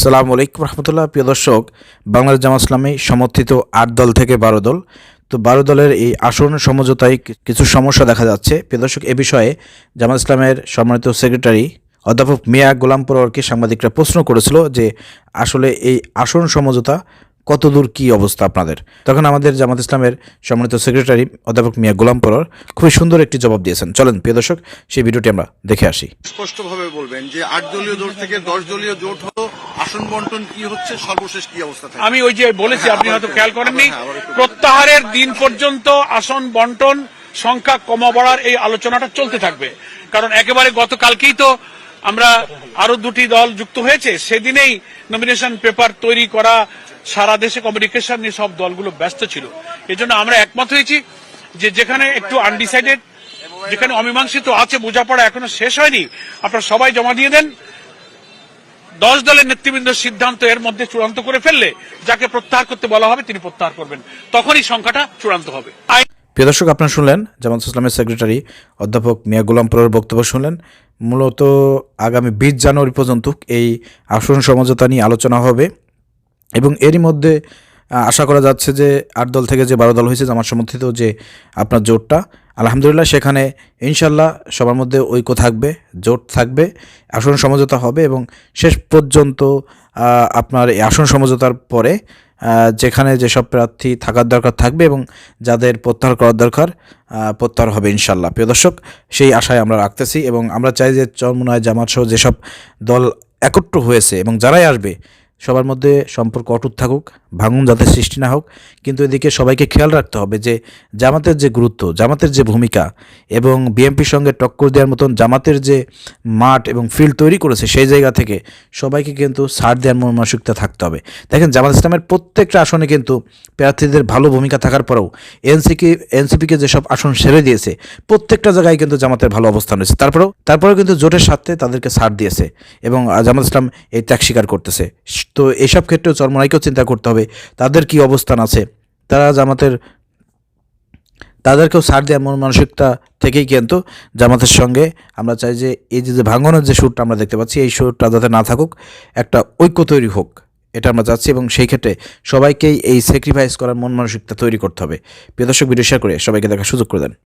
আসসালামু আলাইকুম রহমতুল্লাহ। প্রিয় দর্শক, বাংলাদেশ জামা ইসলামী সমর্থিত আট দল থেকে বারো দল। তো বারো দলের এই আসন সমঝোতায় কিছু সমস্যা দেখা যাচ্ছে। প্রিয় দর্শক, এ বিষয়ে জামাত ইসলামের সম্মানিত সেক্রেটারি অধ্যাপক মিয়া গোলাম পরোয়ারকে সাংবাদিকরা প্রশ্ন করেছিল যে আসলে এই আসন সমঝোতা কতদূর কি অবস্থা আপনাদের? তখন আমাদের জামাত ইসলামের সম্মানিত সেক্রেটারি অধ্যাপক মিয়া গোলাম পরোয়ার খুবই সুন্দর একটি জবাব দিয়েছেন। চলেন প্রিয় দর্শক, সেই ভিডিওটি আমরা দেখে আসি। স্পষ্টভাবে বলবেন যে আট দলীয় জোট থেকে দশ দলীয় জোট হলো আসন বন্টন কি হচ্ছে সর্বশেষ কি অবস্থা আমি ওই যে বলেছি আপনি হয়তো খেয়াল করেননি। হ্যাঁ, প্রত্যাহারের দিন পর্যন্ত আসন বন্টন সংখ্যা কমা বাড়ার এই আলোচনাটা চলতে থাকবে। কারণ একেবারে গতকালকেই তো আমরা আরও দুটি দল যুক্ত হয়েছে। সেদিনেই নমিনেশন পেপার তৈরি করা সারা দেশে কমিউনিকেশন নিয়ে সব দলগুলো ব্যস্ত ছিল। এজন্য আমরা একমত হয়েছি যে যেখানে একটু আনডিসাইডেড যেখানে অমীমাংসিত আছে বোঝাপড়া এখনও শেষ হয়নি। আপনারা সবাই জমা দিয়ে দেন। দশ দলের নেতৃবৃন্দ সিদ্ধান্ত এর মধ্যে চূড়ান্ত করে ফেললে, যাকে প্রত্যাহার করতে বলা হবে, তিনি প্রত্যাহার করবেন। তখনই সংখ্যাটা চূড়ান্ত হবে। প্রিয় দর্শক, আপনারা শুনলেন জামাত ইসলামের সেক্রেটারি অধ্যাপক মিয়া গোলাম পরের বক্তব্য শুনলেন। মূলত আগামী বিশ জানুয়ারি পর্যন্ত এই আসন সমঝোতা নিয়ে আলোচনা হবে এবং এরই মধ্যে আশা করা যাচ্ছে যে আট দল থেকে যে বারো দল হয়েছে জামাত সমর্থিত যে আপনার জোটটা, আলহামদুলিল্লাহ সেখানে ইনশাল্লাহ সবার মধ্যে ঐক্য থাকবে, জোট থাকবে, আসন সমঝোতা হবে এবং শেষ পর্যন্ত আপনার এই আসন সমঝোতার পরে যেখানে যেসব প্রার্থী থাকার দরকার থাকবে এবং যাদের প্রত্যাহার করার দরকার প্রত্যাহার হবে ইনশাল্লাহ। প্রিয় দর্শক, সেই আশায় আমরা রাখতেছি এবং আমরা চাই যে চরমুনায় জামাত সহ যেসব দল একত্র হয়েছে এবং যারাই আসবে সবার মধ্যে সম্পর্ক অটুট থাকুক, ভাঙন যাতে সৃষ্টি না হোক, কিন্তু এদিকে সবাইকে খেয়াল রাখতে হবে যে জামাতের যে গুরুত্ব, জামাতের যে ভূমিকা এবং বিএমপির সঙ্গে টক্কর দেওয়ার মতন জামাতের যে মাঠ এবং ফিল্ড তৈরি করেছে সেই জায়গা থেকে সবাইকে কিন্তু ছাড় দেওয়ার মন মানসিকতা থাকতে হবে। দেখেন, জামাত ইসলামের প্রত্যেকটা আসনে কিন্তু প্রার্থীদের ভালো ভূমিকা থাকার পরেও এনসিকে এনসিপিকে যেসব আসন সেরে দিয়েছে, প্রত্যেকটা জায়গায় কিন্তু জামাতের ভালো অবস্থান রয়েছে। তারপরেও তারপরেও কিন্তু জোটের স্বার্থে তাদেরকে ছাড় দিয়েছে এবং জামাত ইসলাম এই ত্যাগ স্বীকার করতেছে। তো এসব ক্ষেত্রেও চরমনাইকেও চিন্তা করতে হবে। তাদের কি অবস্থান আছে? তারা জামাতের তাদেরকেও ছাড় দেওয়ার মন মানসিকতা থেকেই কিন্তু জামাতের সঙ্গে আমরা চাই যে এই যে যে ভাঙনের যে সুরটা আমরা দেখতে পাচ্ছি, এই সুরটা যাতে না থাকুক, একটা ঐক্য তৈরি হোক, এটা আমরা চাচ্ছি এবং সেই ক্ষেত্রে সবাইকেই এই স্যাক্রিফাইস করার মন মানসিকতা তৈরি করতে হবে। প্রিয় দর্শক ভিডিও শেয়ার করে সবাইকে দেখার সুযোগ করে দেন।